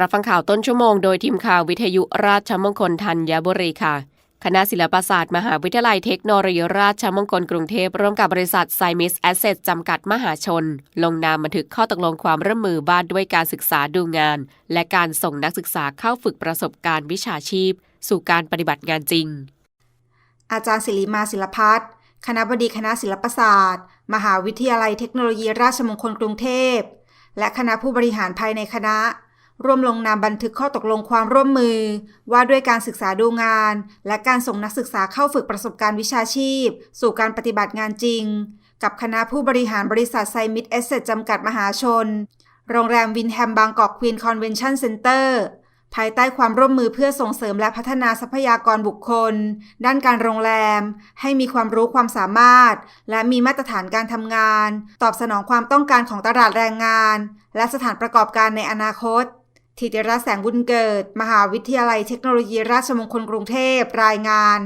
รับฟังข่าวต้นชั่วโมงโดยทีมข่าววิทยุราชมงคลธัญบุรีค่ะ คณะศิลปศาสตร์ มหาวิทยาลัยเทคโนโลยีราชมงคลกรุงเทพร่วมกับบริษัทไซมิสแอสเซทจำกัดมหาชน ลงนามบันทึกข้อตกลงความร่วมมือบ้านด้วยการศึกษาดูงาน และการส่งนักศึกษาเข้าฝึกประสบการณ์วิชาชีพ สู่การปฏิบัติงานจริง อาจารย์ศิริมาศิลพัฒน์คณะบดีคณะศิลปศาสตร์ มหาวิทยาลัยเทคโนโลยีราชมงคลกรุงเทพ และคณะผู้บริหารภายในคณะ ร่วมลงนามบันทึกข้อตกลงความร่วมมือ ว่าด้วยการศึกษาดูงาน และการส่งนักศึกษาเข้าฝึกประสบการณ์วิชาชีพ สู่การปฏิบัติงานจริง กับคณะผู้บริหารบริษัทไซมิดเอสเซจำกัดมหาชน โรงแรมวินแฮมบางกอกควีนคอนเวนชั่นเซ็นเตอร์ภายใต้ความร่วมมือเพื่อส่งเสริมและพัฒนาทรัพยากรบุคคล ด้านการโรงแรม ให้มีความรู้ความสามารถ และมีมาตรฐานการทำงาน ตอบสนองความต้องการของตลาดแรงงาน และสถานประกอบการในอนาคต ธิติรัตน์แสงบุญเกิด มหาวิทยาลัยเทคโนโลยีราชมงคลกรุงเทพรายงาน